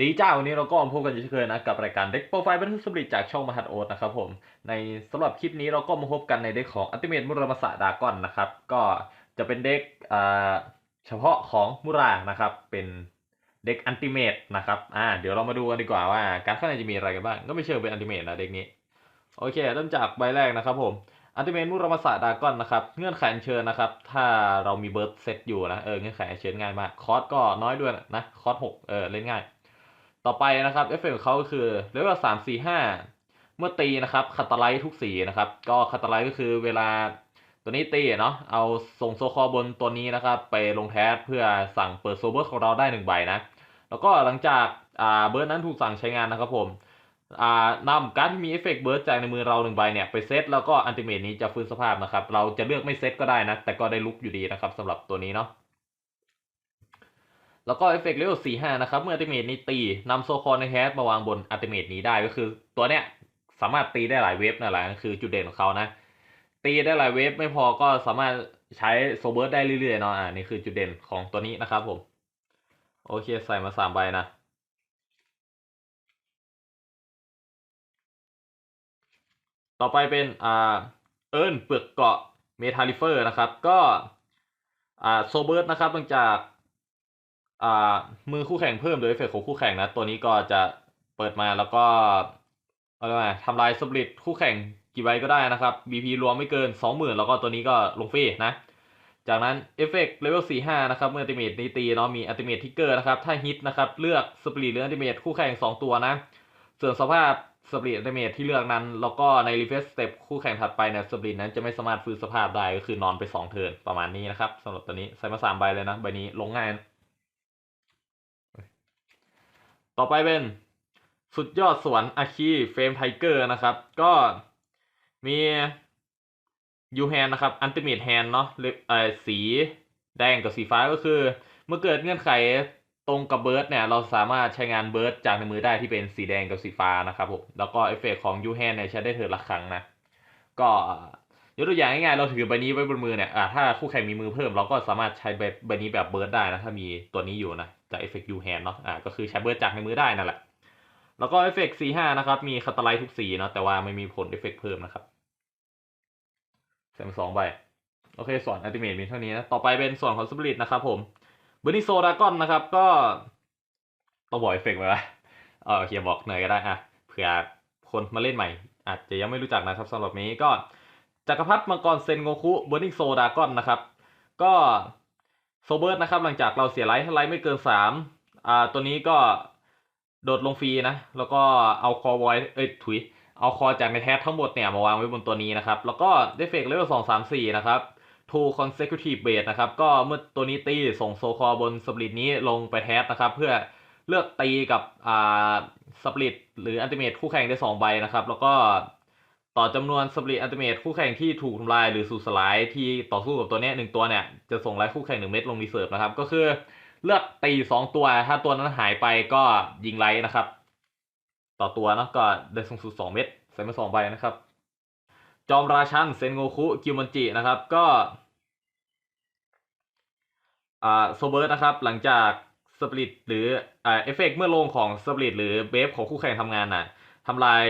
ดีจ้าวันนี้เราก็มาพบกันเช่นเคยนะกับรายการเด็กโปรไฟล์บันทึกสมริจากช่องมหัดโอ๊ตนะครับผมในสำหรับคลิปนี้เราก็มาพบกันในเด็กของอัติเมตมุรามาสะดากอนนะครับ ก็จะเป็นเด็กเฉพาะของมุรานะครับ เป็นเด็กอันติเมตนะครับอ่าเดี๋ยวเรามาดูกันดีกว่าว่า การข้างในจะมีอะไรกันบ้างก็ไม่เชิงเป็นอันติเมตนะเด็กนี้โอเค เริ่มจากใบแรกนะครับผมอันติเมตมุรามาสะดากอนนะครับเงื่อนไขเชิญนะครับ ถ้าเรามีเบิร์ดเซตอยู่นะเออเงื่อนไขเชิญง่ายมากคอสก็น้อยด้วยนะคอสหกเออเล่นง่าย ต่อไปนะครับเอฟเฟกต์ของเขาก็คือเลเวลสามสี่ห้าเมื่อตีนะครับคาตาไลท์ทุกสีนะครับ ก็คาตาไลท์ก็คือเวลาตัวนี้ตีเนาะเอาส่งโซคอบนตัวนี้นะครับ ไปลงแทสเพื่อสั่งเปิดโซเบอร์ของเราได้หนึ่งใบนะ แล้วก็หลังจากอ่าเบิร์ดนั้นถูกสั่งใช้งานนะครับผมอ่านำการที่มีเอฟเฟกต์เบิร์ดจากในมือเราหนึ่งใบเนี่ยไปเซตแล้วก็อันติเมทนี้จะฟื้นสภาพนะครับ เราจะเลือกไม่เซตก็ได้นะ แต่ก็ได้ลุกอยู่ดีนะครับสำหรับตัวนี้เนาะ แล้วก็เอฟเฟกต์เลเวลสี่ห้านะครับ เมื่ออัติเมทนี้ตีนำโซคอนในแฮสมาวางบนอัติเมทนี้ได้ก็คือ ตัวเนี้ยสามารถตีได้หลายเวฟนั่นแหละนั่นคือจุดเด่นของเขานะ ตีได้หลายเวฟไม่พอก็สามารถใช้โซเบิร์ดได้เรื่อยๆเนาะอ่านี่คือจุดเด่นของตัวนี้นะครับผม โอเคใส่มาสามใบนะต่อไปเป็นอ่าเอิญเปลือกเกาะเมทาลิเฟอร์นะครับ ก็อ่าโซเบิร์ดนะครับหลังจาก อ่ามือคู่แข่งเพิ่มโดยเอฟเฟกต์ของคู่แข่งนะตัวนี้ก็จะเปิดมาแล้วก็อะไรนะทำลายสปริตคู่แข่งกี่ใบก็ได้นะครับ BP รวมไม่เกิน 20,000 แล้วก็ตัวนี้ก็ลงฟรีนะ จากนั้นเอฟเฟกต์เลเวล45 นะครับ เมื่ออัติเมทนี้ตีเนาะมีอัติเมททิกเกอร์นะครับ ถ้าฮิตนะครับ เลือกสปริตหรืออัติเมทคู่แข่ง 2 ตัวนะ ส่วนสภาพสปริตอัติเมทที่เลือกนั้น แล้วก็ในรีเฟสสเต็ปคู่แข่งถัดไปเนี่ยสปริตนั้นจะไม่สามารถฟื้นสภาพได้ก็คือนอนไป 2 เทิร์นประมาณนี้นะครับสำหรับตัวนี้ใส่มาสามใบเลยนะใบนี้ลงง่ายนะ ต่อไปเป็นสุดยอดสวรรค์อาคีเฟรมไทเกอร์นะครับ ก็มียูแฮนนะครับอันติเมทแฮนเนาะเลเอ่อสีแดงกับสีฟ้าก็คือ เมื่อเกิดเงื่อนไขตรงกับเบิร์ดเนี่ย เราสามารถใช้งานเบิร์ดจากในมือได้ที่เป็นสีแดงกับสีฟ้านะครับผมแล้วก็เอฟเฟกของยูแฮนเนี่ยใช้ได้เถิดละครั้งนะ ก็ ยกตัวอย่างง่ายๆเราถือใบนี้ไว้บนมือเนี่ยอ่าถ้าคู่แข่งมีมือเพิ่ม เราก็สามารถใช้ใบใบนี้แบบเบิร์ดได้นะ ถ้ามีตัวนี้อยู่นะจากเอฟเฟกต์ยูแฮนเนาะอ่าก็คือใช้เบิร์ดจากในมือได้นั่นแหละ แล้วก็เอฟเฟกต์สีห้านะครับ มีคาตาไลท์ทุกสีเนาะแต่ว่าไม่มีผลเอฟเฟกต์เพิ่มนะครับใส่มสองใบโอเคส่วนอัลติเมทมีเท่านี้นะต่อไปเป็นส่วนของสปิริตนะครับผมเบอร์นิโซดากอนนะครับก็ต้องบอกเอฟเฟกต์ไปละเออโอเคบอกหน่อยก็ได้อะเผื่อคนมาเล่นใหม่ อาจจะยังไม่รู้จักนะครับสำหรับนี้ก็ จักรพรรดิมังกรเซนโงคุเบอร์นิงโซดากอนนะครับ ก็โซเบิร์ดนะครับ หลังจากเราเสียไลท์ไลท์ไม่เกินสามอ่าตัวนี้ก็โดดลงฟรีนะ แล้วก็เอาคอไว้เอ้ยถุย เอาคอจากในแท็ทั้งหมดเนี่ย มาวางไว้บนตัวนี้นะครับ แล้วก็เดฟเฟกเลเวลสองสามสี่นะครับ two consecutive base นะครับ ก็เมื่อตัวนี้ตีส่งโซคอบนสปริตนี้ลงไปแท็นะครับ เพื่อเลือกตีกับอ่าสปริตหรืออันติเมทคู่แข่งได้สองใบนะครับ แล้วก็ ต่อจำนวนสปริตอันติเมทคู่แข่งที่ถูกทำลายหรือสูญสลายที่ต่อสู้กับตัวนี้หนึ่งตัวเนี่ยจะส่งไลท์คู่แข่งหนึ่งเม็ดลงรีเซิร์ฟนะครับ ก็คือเลือกตีสองตัว ถ้าตัวนั้นหายไปก็ยิงไลท์นะครับ ต่อตัวเนะก็ได้สูงสุดสองเม็ดใส่มาสองใบนะครับ จอมราชันเซนโงคุกิวมันจินะครับ ก็อ่าโซเบิร์ตนะครับ หลังจากสปริตหรืออ่าเอฟเฟกเมื่อลงของสปริตหรือเบฟของคู่แข่งทำงานน่ะทำลาย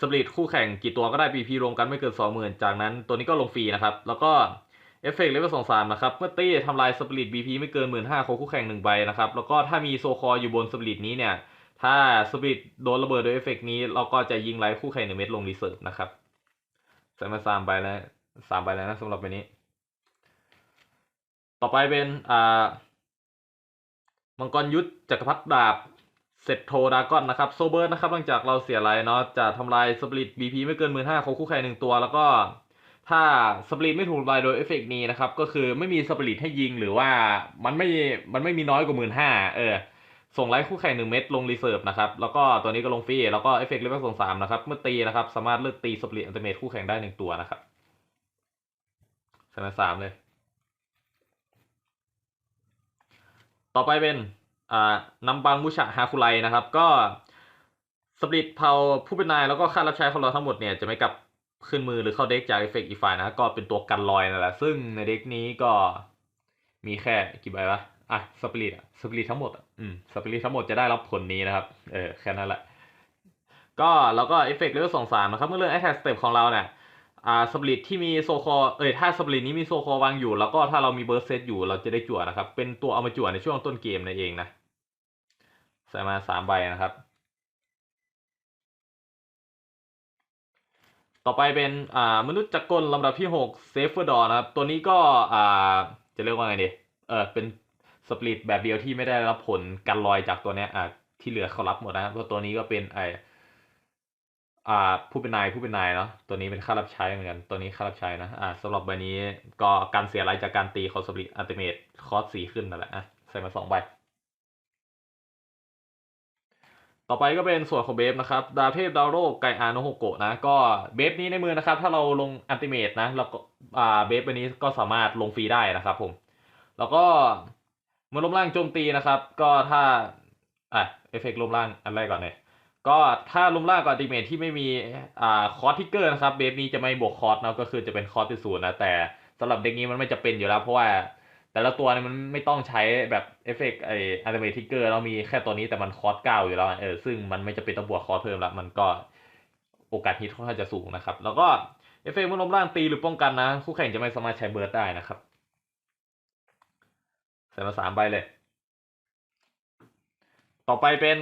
สปริตคู่แข่งกี่ตัวก็ได้ BP รวมกันไม่เกิน 20,000 จากนั้นตัวนี้ก็ลงฟรีนะครับ แล้วก็เอฟเฟกต์เลเวลสองสามนะครับ เมื่อตี้ทำลายสปริต BP ไม่เกิน 15,000ของคู่แข่งหนึ่งใบนะครับ แล้วก็ถ้ามีโซคออยู่บนสปริตนี้เนี่ย ถ้าสปิดโดนระเบิดโดยเอฟเฟกต์นี้ เราก็จะยิงไลท์คู่แข่งหนึ่งเม็ดลงรีเซิร์ฟนะครับใส่มาสามใบแล้วสามใบแล้วนะสำหรับใบนี้ ต่อไปเป็นอ่ามังกรยุทธจักรพรรดิดาบ เซตโทดากอนนะครับโซเบิร์นะครับหลังจากเราเสียไลท์เนาะจะทำลายสปริตบีพีไม่เกินหมื่นห้าของคู่แข่งหนึ่งตัว แล้วก็ถ้าสปริตไม่ถูกทำลายโดยเอฟเฟกต์นี้นะครับก็คือไม่มีสปริตให้ยิงหรือว่ามันไม่มันไม่มีน้อยกว่าหมื่นห้าเออส่งไลท์คู่แข่งหนึ่งเม็ดลงรีเซิร์ฟนะครับแล้วก็ตัวนี้ก็ลงฟรีแล้วก็เอฟเฟกต์เลเวลสองสามนะครับเมื่อตีนะครับสามารถเลือกตีสปริตอัลติเมทคู่แข่งได้หนึ่งตัวนะครับช่ไหมสามเลย ต่อไปเป็น นำบังมุชะฮาคุไรนะครับ ก็สปริตเผาผู้เป็นนายแล้วก็ค่ารับใช้ของเราทั้งหมดเนี่ยจะไม่กลับขึ้นมือหรือเข้าเด็กจากเอฟเฟกต์อีกฝ่ายนะก็เป็นตัวกันลอยนั่นแหละ ซึ่งในเด็กนี้ก็มีแค่กี่ใบวะอะสปิริตอะสปิริตทั้งหมดอะอืมสปิริตทั้งหมดจะได้รับผลนี้นะครับ เออแค่นั้นแหละ ก็แล้วก็เอฟเฟกต์เลเวลสองสามนะครับเมื่อเรื่อง attack step ของเราเนี่ย อ่าสปริตที่มีโซคอเอ้ยถ้าสปริตนี้มีโซคอวางอยู่ แล้วก็ถ้าเรามีเบิร์เซตอยู่เราจะได้จั่วนะครับ เป็นตัวเอามาจั่วในช่วงต้นเกมนั่นเองนะใส่มาสามใบนะครับ ต่อไปเป็นอ่ามนุษย์จักรกลลำดับที่หกเซฟเฟอร์ดอนะครับ ตัวนี้ก็อ่าจะเรียกว่าไงดีเออเป็นสปริตแบบเดียวที่ไม่ได้รับผลกันลอยจากตัวเนี้ยอ่าที่เหลือเขารับหมดนะครับเพราะตัวนี้ก็เป็นไอ อ่าผู้เป็นนายผู้เป็นนายเนาะตัวนี้เป็นค่ารับใช้เหมือนกัน ตัวนี้ค่ารับใช้นะอ่าสำหรับใบนี้ก็การเสียรจากการตีคอสปริอัลติเมทคอสสีขึ้นนั่นแหละอะใส่มาสองใบต่อไปก็เป็นส่วนของเบฟนะครับ ดาวเทพดาวโรคไกอาโนโฮโกะนะ ก็เบฟนี้ในมือนะครับ ถ้าเราลงอันติเมตนะแล้วก็อ่าเบฟใบนี้ก็สามารถลงฟรีได้นะครับผม แล้วก็เมื่อลมล่างโจมตีนะครับ ก็ถ้าอะเอฟเฟกต์ลมล่างอันแรกก่อนเลย ก็ถ้าลมล่างกับติเมทที่ไม่มีอ่าคอร์สทิกเกอร์นะครับเบฟนี้จะไม่บวกคอร์สนะก็คือจะเป็นคอร์สเป็นศูนย์นะแต่สำหรับเด็กนี้มันไม่จะเป็นอยู่แล้ว เพราะว่าแต่ละตัวเนี่ยมันไม่ต้องใช้แบบเอฟเฟกต์ไออันติเมททิกเกอร์แล้วมีแค่ตัวนี้แต่มันคอร์สเก้าอยู่แล้วเออซึ่งมันไม่จะเป็นต้องบวกคอร์สเพิ่มละมันก็โอกาสฮิตค่อนข้างจะสูงนะครับ แล้วก็เอฟเฟกต์เมื่อลมล่างตีหรือป้องกันนะ คู่แข่งจะไม่สามารถใช้เบิร์ดได้นะครับใส่มาสามใบเลย ต่อไปเป็น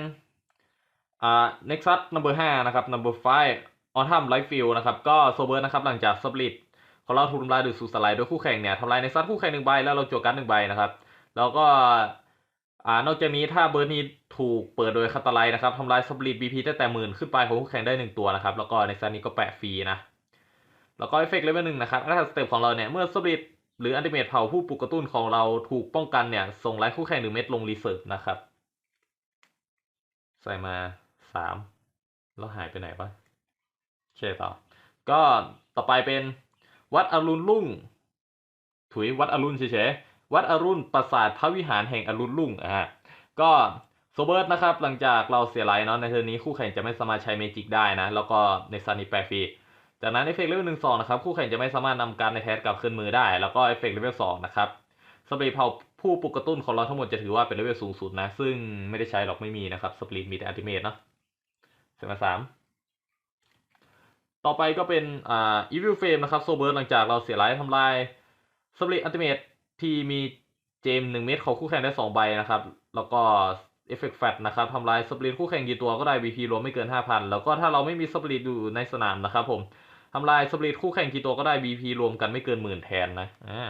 อ่า Nexus number ห้านะครับ number five Autumn Light Field นะครับ ก็โซเบิร์นะครับหลังจากสปริตของเราถูกทำลายโดยสูสไลด์โดยคู่แข่งเนี่ยทำลายในซัดคู่แข่งหนึ่งใบแล้วเราโจวการ์ดหนึ่งใบนะครับ แล้วก็อ่านอกจากนี้ถ้าเบิร์นี้ถูกเปิดโดยคาตาไลท์นะครับทำลายสปริตบีพีตั้งแต่หมื่นขึ้นไปของคู่แข่งได้หนึ่งตัวนะครับ แล้วก็ในซัดนี้ก็แปะฟรีนะแล้วก็เอฟเฟกต์เลเวลหนึ่งนะครับถ้าสเต็ปของเราเนี่ยเมื่อสปริตหรืออันติเมทเผาผู้ปลุกกระตุ้นของเราถูกป้องกันเนี่ยส่งไลท์คู่แข่งหนึ่งเม็ดลงรีเซิร์ฟนะครับใส่มา สามแล้วหายไปไหนวะโอเคต่อ ก็ต่อไปเป็นวัดอรุณรุ่ง ถุยวัดอรุณเฉยๆวัดอรุณปราสาทพระวิหารแห่งอรุณรุ่งอะก็โซเบิร์ตนะครับ หลังจากเราเสียไลท์เนาะในเทอร์นี้คู่แข่งจะไม่สามารถใช้เมจิกได้นะ แล้วก็ในซันนี่แปรฟรีจากนั้นเอฟเฟกต์เลเวลหนึ่งสองนะครับ คู่แข่งจะไม่สามารถนำการในแทสกลับขึ้นมือได้ แล้วก็เอฟเฟกต์เลเวลสองนะครับสปรีเผาผู้ปลุกกระตุ้นของเราทั้งหมดจะถือว่าเป็นเลเวลสูงสุดนะ ซึ่งไม่ได้ใช้หรอกไม่มีนะครับสปรีมีแต่อัลติเมทเนาะ สร็จมาสามต่อไปก็เป็นอ่า Evil Flame นะครับโซเบิร์หลังจากเราเสียไลท์ทำลายสปริตอัลติเมทที่มีเจมหนึ่งเม็ดของคู่แข่งได้สองใบนะครับ แล้วก็เอฟเฟกต์แฟตนะครับทำลายสปริตคู่แข่งกี่ตัวก็ได้ BP รวมไม่เกิน 5,000 แล้วก็ถ้าเราไม่มีสปริตอยู่ในสนามนะครับผมทำลายสปริตคู่แข่งกี่ตัวก็ได้ BP รวมกันไม่เกินหมื่นแทนนะอ่า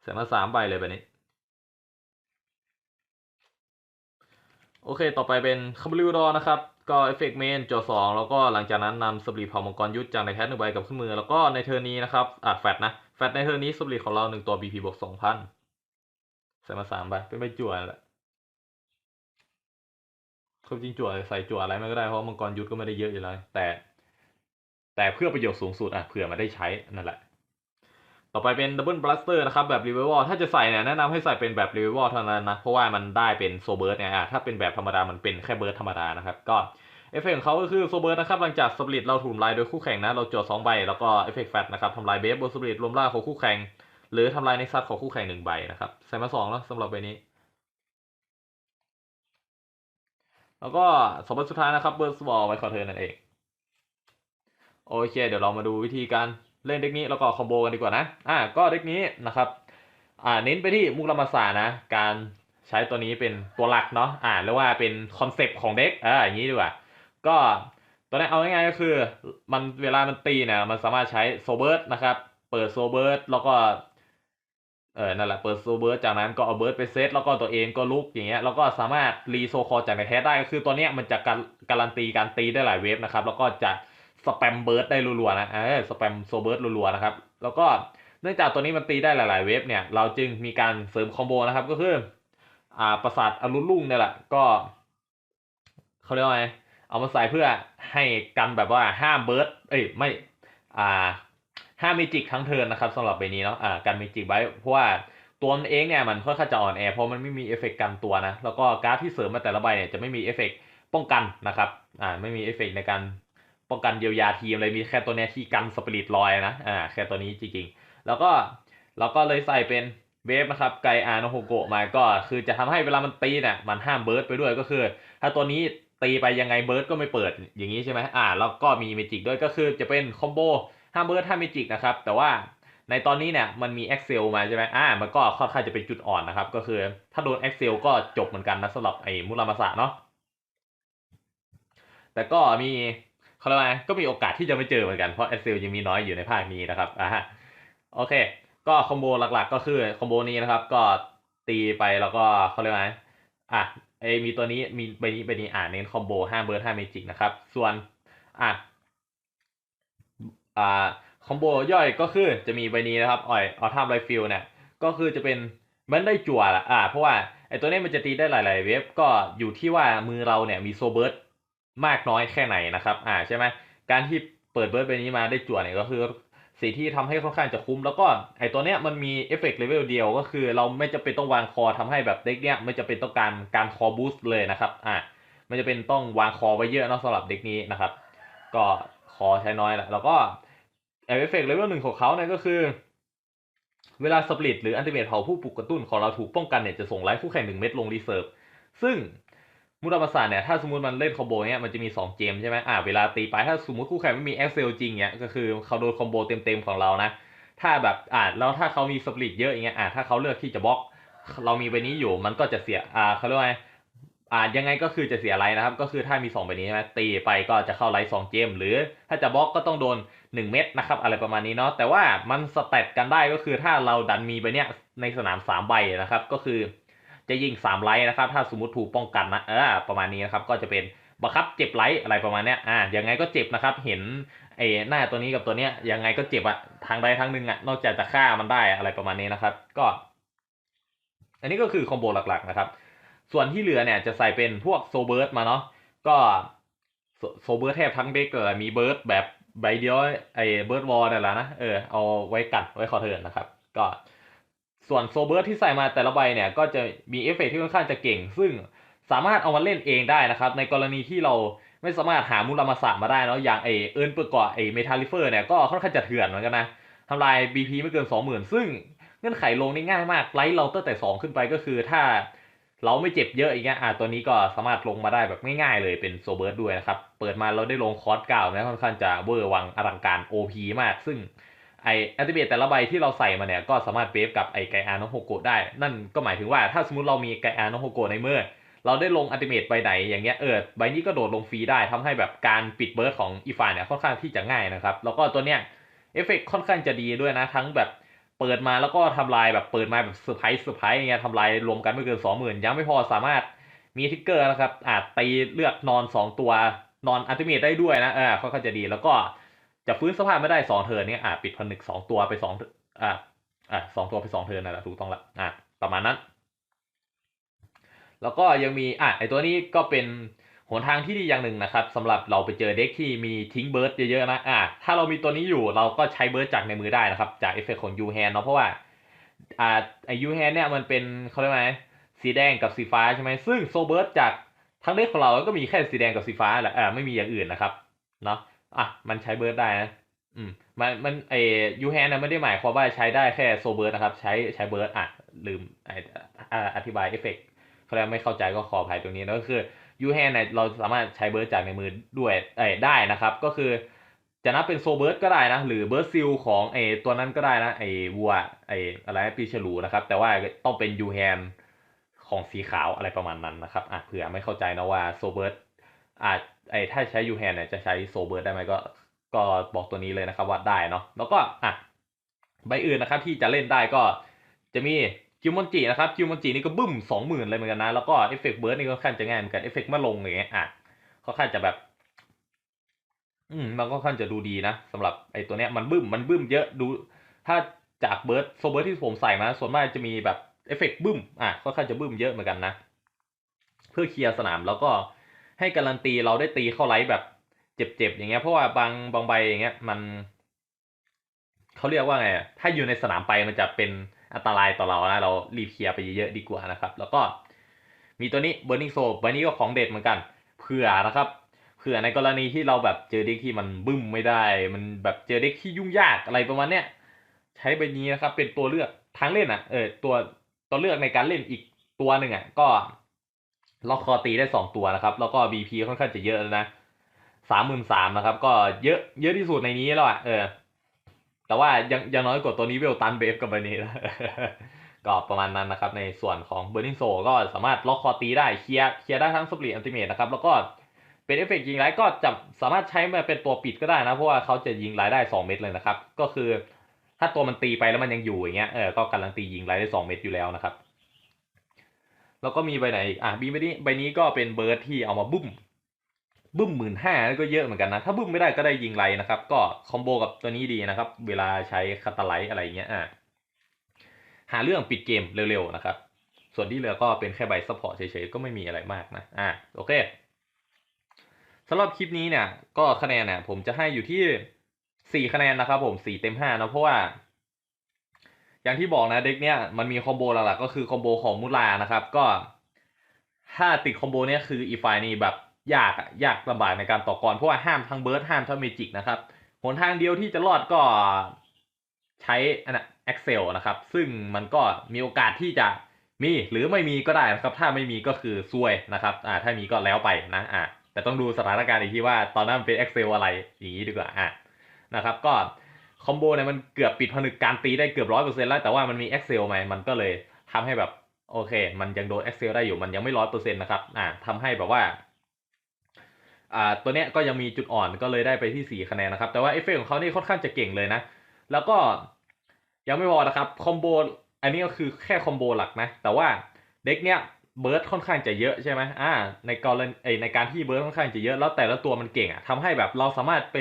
เสียมาสามใบเลยแบบนี้ โอเค ต่อไปเป็นคาบลิวดอนะครับ ก็เอฟเฟกต์เมนจอสองแล้วก็หลังจากนั้นนำสปริตเผามังกรยุทธจากในแคทหนึ่งใบกับขึ้นมือ แล้วก็ในเทอร์นี้นะครับอะแฟตนะ แฟตในเทอร์นี้สปริตของเราหนึ่งตัว BP บวกสองพันใส่มาสามใบเป็นใบจั่วนั่นแหละความจริงจั่วใส่จั่วอะไรไม่ก็ได้เพราะมังกรยุทธก็ไม่ได้เยอะอยู่แล้วแต่ แต่เพื่อประโยชน์สูงสุดอะเผื่อมาได้ใช้นั่นแหละ ต่อไปเป็นดับเบิลบลัสเตอร์นะครับแบบรีเวลถ้าจะใส่เนี่ยแนะนำให้ใส่เป็นแบบรีเวลเท่านั้นนะ เพราะว่ามันได้เป็นโซเบิร์ดเนี่ยอะถ้าเป็นแบบธรรมดา มันเป็นแค่เบิร์ดธรรมดานะครับ ก็เอฟเฟกต์ของเขาก็คือโซเบิร์ดนะครับหลังจากสปริตเราถูกลายโดยคู่แข่งนะ เราโจทย์สองใบ แล้วก็เอฟเฟกต์แฟตนะครับทำลายเบฟบนสปริตรวมล่าของคู่แข่ง หรือทำลายในซัดของคู่แข่งหนึ่งใบนะครับใส่มาสองแล้วสำหรับใบนี้แล้วก็สมบัติสุดท้ายนะครับเบิร์สบอลไว้ขอเธอนั่นเอง โอเค เดี๋ยวเรามาดูวิธีการ เล่นเด็กนี้แล้วก็คอมโบกันดีกว่านะ อ่า ก็เด็กนี้นะครับ อ่า เน้นไปที่มุกลามาสานะ การใช้ตัวนี้เป็นตัวหลักเนาะ อ่าเรียกว่าเป็นคอนเซปต์ของเด็กอ่าอย่างนี้ดีกว่า ก็ตัวนี้เอาง่ายๆก็คือ มันเวลามันตีเนี่ย มันสามารถใช้โซเบิร์ตนะครับ เปิดโซเบิร์ตแล้วก็ เออ นั่นแหละ เปิดโซเบิร์ตจากนั้นก็เอาเบิร์ตไปเซต แล้วก็ตัวเองก็ลุกอย่างเงี้ย แล้วก็สามารถรีโซคอจากในแท้ได้ ก็คือตัวเนี้ยมันจะการการันตีการตีได้หลายเวฟนะครับ แล้วก็จะ สแปมเบิร์ดได้รัวๆนะเออสแปมโซเบิร์ดรัวๆนะครับ แล้วก็เนื่องจากตัวนี้มันตีได้หลาย ๆ เวฟเนี่ย เราจึงมีการเสริมคอมโบนะครับก็คืออ่าประสาทอรุณรุ่งเนี่ยแหละก็เขาเรียกว่าไงเอามาใส่เพื่อให้กันแบบว่าห้ามเบิร์ดเอ้ยไม่อ่าห้ามเมจิกทั้งเทินนะครับสำหรับใบนี้เนาะอ่ากันเมจิกไว้เพราะว่าตัวมันเองเนี่ยมันค่อนข้างจะอ่อนแอเพราะมันไม่มีเอฟเฟกต์กันตัวนะแล้วก็การ์ดที่เสริมมาแต่ละใบเนี่ยจะไม่มีเอฟเฟกต์ป้องกันนะครับอ่าไม่มีเอฟเฟกต์ในการ ป้องกันเยียวยาทีมเลยมีแค่ตัวเนี้ยที่กันสปริตลอยนะอ่าแค่ตัวนี้จริงๆ แล้วก็เราก็เลยใส่เป็นเวฟนะครับไกอาโนโฮโกะมาก็คือจะทำให้เวลามันตีเนี่ยมันห้ามเบิร์ดไปด้วยก็คือ ถ้าตัวนี้ตีไปยังไงเบิร์ดก็ไม่เปิดอย่างนี้ใช่ไหมอ่าแล้วก็มีเมจิกด้วยก็คือจะเป็นคอมโบห้ามเบิร์ดห้ามเมจิกนะครับแต่ว่าในตอนนี้เนี่ยมันมี Excel มาใช่ไหมอ่า มันก็ค่อนข้างจะเป็นจุดอ่อนนะครับ ก็คือถ้าโดน Excel ก็จบเหมือนกันนะสำหรับไอ้มุรามาสะเนาะแต่ก็มี เขาเรียกว่าก็มีโอกาสที่จะไม่เจอเหมือนกันเพราะ Excel ยังมีน้อยอยู่ในภาคนี้นะครับอ่าฮะโอเค ก็คอมโบหลักๆก็คือคอมโบนี้นะครับ ก็ตีไปแล้วก็เขาเรียกว่าอะไอมีตัวนี้มีใบนี้ใบนี้อ่าเน้นคอมโบห้าเบิร์ดห้าเมจิกนะครับ ส่วนอะอ่าคอมโบย่อยก็คือจะมีใบนี้นะครับอ่อยออทามไรฟิลเนี่ยก็คือจะเป็นมันได้จั่วละอ่าเพราะว่าไอตัวนี้มันจะตีได้หลาย ๆ เวฟก็อยู่ที่ว่ามือเราเนี่ยมีโซเบิร์ด มากน้อยแค่ไหนนะครับอ่าใช่ไหมการที่เปิดเบิร์ดใบนี้มาได้จั่วเนี่ยก็คือสิ่งที่ทำให้ค่อนข้างจะคุ้มแล้วก็ไอตัวเนี้ยมันมีเอฟเฟกต์เลเวลเดียวก็คือเราไม่จำเป็นต้องวางคอทำให้แบบเด็กเนี้ยไม่จำเป็นต้องการการคอบูสต์เลยนะครับอ่าไม่จำเป็นต้องวางคอไว้เยอะนะสำหรับเด็กนี้นะครับ ก็คอใช้น้อยแหละแล้วก็เอฟเฟกต์เลเวลหนึ่งของเขาเนี่ยก็คือ เวลาสปลิตหรืออันติเมทเผาผู้ปลุกกระตุ้นของเราถูกป้องกันเนี่ยจะส่งไลฟ์คู่แข่งหนึ่งเม็ดลงรีเซิร์ฟซึ่ง มุรามาสาเนี่ยถ้าสมมติมันเล่นคอมโบเนี่ยมันจะมี2เกมใช่ไหมอ่าเวลาตีไปถ้าสมมติคู่แข่งไม่มีเอ็กเซลจริงเนี่ยก็คือเขาโดนคอมโบเต็มๆของเรานะ ถ้าแบบอ่าแล้วถ้าเขามีสปลิตเยอะอย่างเงี้ยอ่าถ้าเขาเลือกที่จะบล็อก เรามีใบนี้อยู่มันก็จะเสียอ่าเขาเรียกว่าอ่ายังไงก็คือจะเสียไลท์นะครับ ก็คือถ้ามี2ใบนี้ใช่ไหมตีไปก็จะเข้าไลท์สองเกมหรือถ้าจะบล็อกก็ต้องโดน 1 เม็ดนะครับอะไรประมาณนี้เนาะแต่ว่ามันสแตทกันได้ก็คือถ้าเราดันมีใบเนี้ยในสนาม3ใบนะครับก็คือ จะยิง3ไลท์นะครับ ถ้าสมมติถูกป้องกันนะเออประมาณนี้นะครับ ก็จะเป็นบังคับเจ็บไลท์อะไรประมาณเนี้ยอ่ายังไงก็เจ็บนะครับ เห็นไอ้หน้าตัวนี้กับตัวเนี้ยยังไงก็เจ็บอะทางใดทางหนึ่งอะนอกจากจะฆ่ามันได้อะไรประมาณนี้นะครับ ก็ อันนี้ก็คือคอมโบหลักๆนะครับ ส่วนที่เหลือเนี่ยจะใส่เป็นพวกโซเบิร์ดมาเนาะก็โซเบิร์ดแทบทั้งเด็กเลยมีเบิร์ดแบบใบเดียวไอ้เบิร์ดวอลนี่นแหละนะเออเอาไว้กัดไว้คอเทิร์นนะครับ ก็ ส่วนโซเบิร์ดที่ใส่มาแต่ละใบเนี่ยก็จะมีเอฟเฟกต์ที่ค่อนข้างจะเก่ง ซึ่งสามารถเอามาเล่นเองได้นะครับ ในกรณีที่เราไม่สามารถหามูลมาสะมาได้เนาะอย่างไอเอิร์นเปอร์กอไอเมทัลลิเฟอร์เนี่ยก็ค่อนข้างจะเถื่อนเหมือนกันนะทำลาย BP ไม่เกิน 20,000 ซึ่งเงื่อนไขลงนี่ง่ายมากไลท์เราตั้งแต่ 2 ขึ้นไปก็คือถ้าเราไม่เจ็บเยอะอย่างเงี้ยอะตัวนี้ก็สามารถลงมาได้แบบง่ายๆเลยเป็นโซเบิร์ดด้วยนะครับ เปิดมาเราได้ลงคอร์สเก่านะค่อนข้างจะเวอร์วังอลังการ OP มาก ซึ่ง ไอแอนติเบตแต่ละใบที่เราใส่มาเนี่ยก็สามารถเวฟกับไอไกอาโนโฮโกได้ นั่นก็หมายถึงว่าถ้าสมมติเรามีไกอาโนโฮโกในมือเราได้ลงอันติเมตใบไหนอย่างเงี้ยเออใบนี้ก็โดดลงฟรีได้ทำให้แบบการปิดเบิร์ดของอีฟายเนี่ยค่อนข้างที่จะง่ายนะครับแล้วก็ตัวเนี้ยเอฟเฟกค่อนข้างจะดีด้วยนะทั้งแบบเปิดมาแล้วก็ทำลายแบบเปิดมาแบบเซอร์ไพรส์เซอร์ไพรส์อย่างเงี้ยทำลายรวมกันไม่เกินสองหมื่นยังไม่พอสามารถมีทิกเกอร์นะครับอาจตีเลือกนอนสองตัวนอนอัติเมตได้ด้วยนะเออค่อนข้างจะดีแล้วก็ จะฟื้นสภาพไม่ได้สองเทินเนี่ยอะปิดผนึกสองตัวไปสองอะอะสองตัวไปสองเทินนั่นแหละถูกต้องละอะประมาณนั้น แล้วก็ยังมีอะไอตัวนี้ก็เป็นหนทางที่ดีอย่างหนึ่งนะครับสำหรับเราไปเจอเด็กที่มีทิ้งเบิร์ดเยอะๆนะอะถ้าเรามีตัวนี้อยู่เราก็ใช้เบิร์ดจากในมือได้นะครับ จากเอฟเฟกต์ของยูแฮนเนาะเพราะว่าอ่าไอยูแฮนเนี่ยมันเป็นเขาเรียกว่าไงสีแดงกับสีฟ้าใช่ไหมซึ่งโซเบิร์ดจากทั้งเด็กของเราก็มีแค่สีแดงกับสีฟ้าแหละอ่าไม่มีอย่างอื่นนะครับเนาะ อะมันใช้เบิร์ดได้นะอืมมันมันไอยูแฮนนะไม่ได้หมายความว่าใช้ได้แค่โซเบิร์ดนะครับ ใช้ใช้เบิร์ดอะลืมไออ่าอธิบายเอฟเฟกต์เขาเรียกไม่เข้าใจก็ขออภัยตรงนี้นะก็คือยูแฮนเนี่ยเราสามารถใช้เบิร์ดจากในมือด้วยเอได้นะครับ ก็คือจะนับเป็นโซเบิร์ดก็ได้นะ หรือเบิร์ดซิลของไอตัวนั้นก็ได้นะไอวัวไออะไรปีฉลูนะครับ แต่ว่าต้องเป็นยูแฮนของสีขาวอะไรประมาณนั้นนะครับอะเผื่อไม่เข้าใจนะว่าโซเบิร์ด อาจไอถ้าใช้ยูแฮนเนี่ยจะใช้โซเบิร์ดได้ไหมก็ก็บอกตัวนี้เลยนะครับว่าได้เนาะแล้วก็อะใบอื่นนะครับที่จะเล่นได้ก็จะมีคิวมอนจินะครับคิวมอนจินี่ก็บึ้มสองหมื่นเลยเหมือนกันนะแล้วก็เอฟเฟกต์เบิร์ดนี่ก็ค่อนข้างจะง่ายเหมือนกันเอฟเฟกต์มาลงอย่างเงี้ยอะค่อนข้างจะแบบ อืมมันก็ค่อนข้างจะดูดีนะสำหรับไอ้ตัวเนี้ยมันบึ้มมันบึ้มเยอะดู ถ้าจากเบิร์ดโซเบิร์ดที่ผมใส่มาส่วนมากจะมีแบบเอฟเฟกต์บึ้มอะค่อนข้างจะบึ้มเยอะเหมือนกันนะเพื่อเคลียร์สนามแล้วก็ ให้การันตีเราได้ตีเข้าไลท์แบบเจ็บๆอย่างเงี้ยเพราะว่าบางบางใบอย่างเงี้ยมันเขาเรียกว่าไงถ้าอยู่ในสนามไปมันจะเป็นอันตรายต่อเรานะเรารีบเคลียร์ไปเยอะๆดีกว่านะครับ แล้วก็มีตัวนี้ Burning Soul ใบนี้ก็ของเด็ดเหมือนกันเผื่อนะครับเผื่อในกรณีที่เราแบบเจอเด็กที่มันบึ้มไม่ได้ มันแบบเจอเด็กที่ยุ่งยากอะไรประมาณเนี้ยใช้ใบนี้นะครับเป็นตัวเลือกทางเล่นอะเออตัวตัวเลือกในการเล่นอีกตัวหนึ่งอะก็ ล็อกคอตีได้สองตัวนะครับ แล้วก็ BP ค่อนข้างจะเยอะแล้วนะสามหมื่นสามนะครับ ก็เยอะเยอะที่สุดในนี้แล้วอะเออ แต่ว่ายังยังน้อยกว่าตัวนี้เวลตันเบฟกับใบนี้นะก็ประมาณนั้นนะครับ ในส่วนของ Burning Soul ก็สามารถล็อกคอตีได้เคลียร์เคลียร์ได้ทั้งสปริตอันติเมตนะครับ แล้วก็เป็นเอฟเฟกต์ยิงไลท์ก็จะสามารถใช้มาเป็นตัวปิดก็ได้นะ เพราะว่าเขาจะยิงไลท์ได้ 2 เม็ดเลยนะครับ ก็คือถ้าตัวมันตีไปแล้วมันยังอยู่อย่างเงี้ยเออก็การันตียิงไลท์ได้ 2 เม็ดอยู่แล้วนะครับ แล้วก็มีใบไหนอีกอะบีใบนี้ใบนี้ก็เป็นเบิร์ดที่เอามาบุ้มบึ้มหมื่นห้าก็เยอะเหมือนกันนะ ถ้าบึ้มไม่ได้ก็ได้ยิงไรนะครับ ก็คอมโบกับตัวนี้ดีนะครับ เวลาใช้คาตาไลท์อะไรเงี้ยอะหาเรื่องปิดเกมเร็วๆนะครับ ส่วนที่เหลือก็เป็นแค่ใบซัพพอร์ตเฉยๆก็ไม่มีอะไรมากนะอะโอเคสำหรับคลิปนี้เนี่ย ก็คะแนนเนี่ยผมจะให้อยู่ที่สี่คะแนนนะครับผมสี่เต็มห้านะเพราะว่า อย่างที่บอกนะเด็กเนี้ยมันมีคอมโบหลักๆก็คือคอมโบของมุลานะครับ ก็ถ้าติดคอมโบเนี้ยคืออีไฟนี่แบบยากอะยากลำบากในการต่อกรเพราะว่าห้ามทั้งเบิร์ดห้ามทั้งเมจิกนะครับหนทางเดียวที่จะรอดก็ใช้อันน่ะ Excel นะครับ ซึ่งมันก็มีโอกาสที่จะมีหรือไม่มีก็ได้นะครับ ถ้าไม่มีก็คือซวยนะครับอ่าถ้ามีก็แล้วไปนะอ่าแต่ต้องดูสถานการณ์อีกทีว่าตอนนั้นมันเป็น Excel อะไรอย่างนี้ดีกว่าอ่านะครับ ก็ คอมโบเนี่ยมันเกือบปิดผนึกการตีได้เกือบร้อยเปอร์เซ็นต์แล้วแต่ว่ามันมี Excel ไหมมันก็เลยทำให้แบบโอเค มันยังโดน Excel ได้อยู่มันยังไม่ร้อยเปอร์เซ็นต์นะครับอ่าทำให้แบบว่าอ่าตัวเนี้ยก็ยังมีจุดอ่อนก็เลยได้ไปที่4คะแนนนะครับแต่ว่าเอฟเฟกของเขานี่ค่อนข้างจะเก่งเลยนะ แล้วก็ยังไม่พอนะครับคอมโบอันนี้ก็คือแค่คอมโบหลักนะ แต่ว่าเด็กเนี้ยเบิร์ดค่อนข้างจะเยอะใช่ไหมอ่า ในกรณีเอในการที่เบิร์ดค่อนข้างจะเยอะแล้วแต่ละตัวมันเก่งอะทำให้แบบเราสามารถไป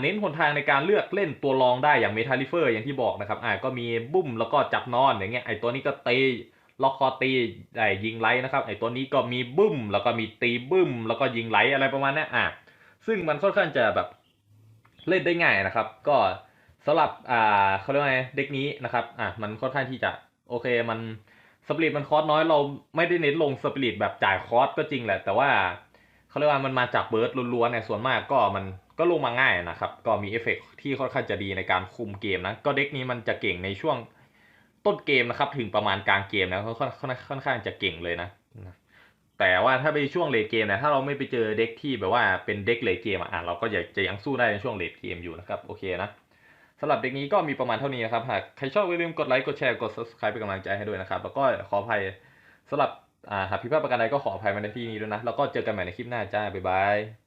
เน้นหนทางในการเลือกเล่นตัวรองได้อย่างเมทัลลิเฟอร์อย่างที่บอกนะครับอ่าก็มีบุ้มแล้วก็จับนอนอย่างเงี้ยไอตัวนี้ก็ตีล็อกคอตีไอ้ยิงไลท์นะครับไอตัวนี้ก็มีบึ้มแล้วก็มีตีบึ้มแล้วก็ยิงไลท์อะไรประมาณนี้อะซึ่งมันค่อนข้างจะแบบเล่นได้ง่ายนะครับ ก็สำหรับอ่าเขาเรียกว่าไงเด็กนี้นะครับอะมันค่อนข้างที่จะโอเคมันสปริตมันคอสน้อยเราไม่ได้เน้นลงสปริตแบบจ่ายคอสก็จริงแหละแต่ว่าเขาเรียกว่ามันมาจากเบิร์ดล้วนๆเนี่ยส่วนมากก็มัน ก็ลงมาง่ายนะครับ ก็มีเอฟเฟกต์ที่ค่อนข้างจะดีในการคุมเกมนะ ก็เด็กนี้มันจะเก่งในช่วงต้นเกมนะครับ ถึงประมาณกลางเกมนะค่อนค่อนค่อนข้างจะเก่งเลยนะ แต่ว่าถ้าไปช่วงเลทเกมนะถ้าเราไม่ไปเจอเด็กที่แบบว่าเป็นเด็กเลทเกมอะเราก็อยากจะยังสู้ได้ในช่วงเลทเกมอยู่นะครับโอเคนะสำหรับเด็กนี้ก็มีประมาณเท่านี้นะครับหากใครชอบอย่าลืมกดไลค์กดแชร์กด subscribe เป็นกำลังใจให้ด้วยนะครับแล้วก็ขออภัยสำหรับหากผิดพลาดประการใดก็ขออภัยมาในที่นี้ด้วยนะแล้วก็เจอกันใหม่ในคลิปหน้าจ้าบ๊ายบาย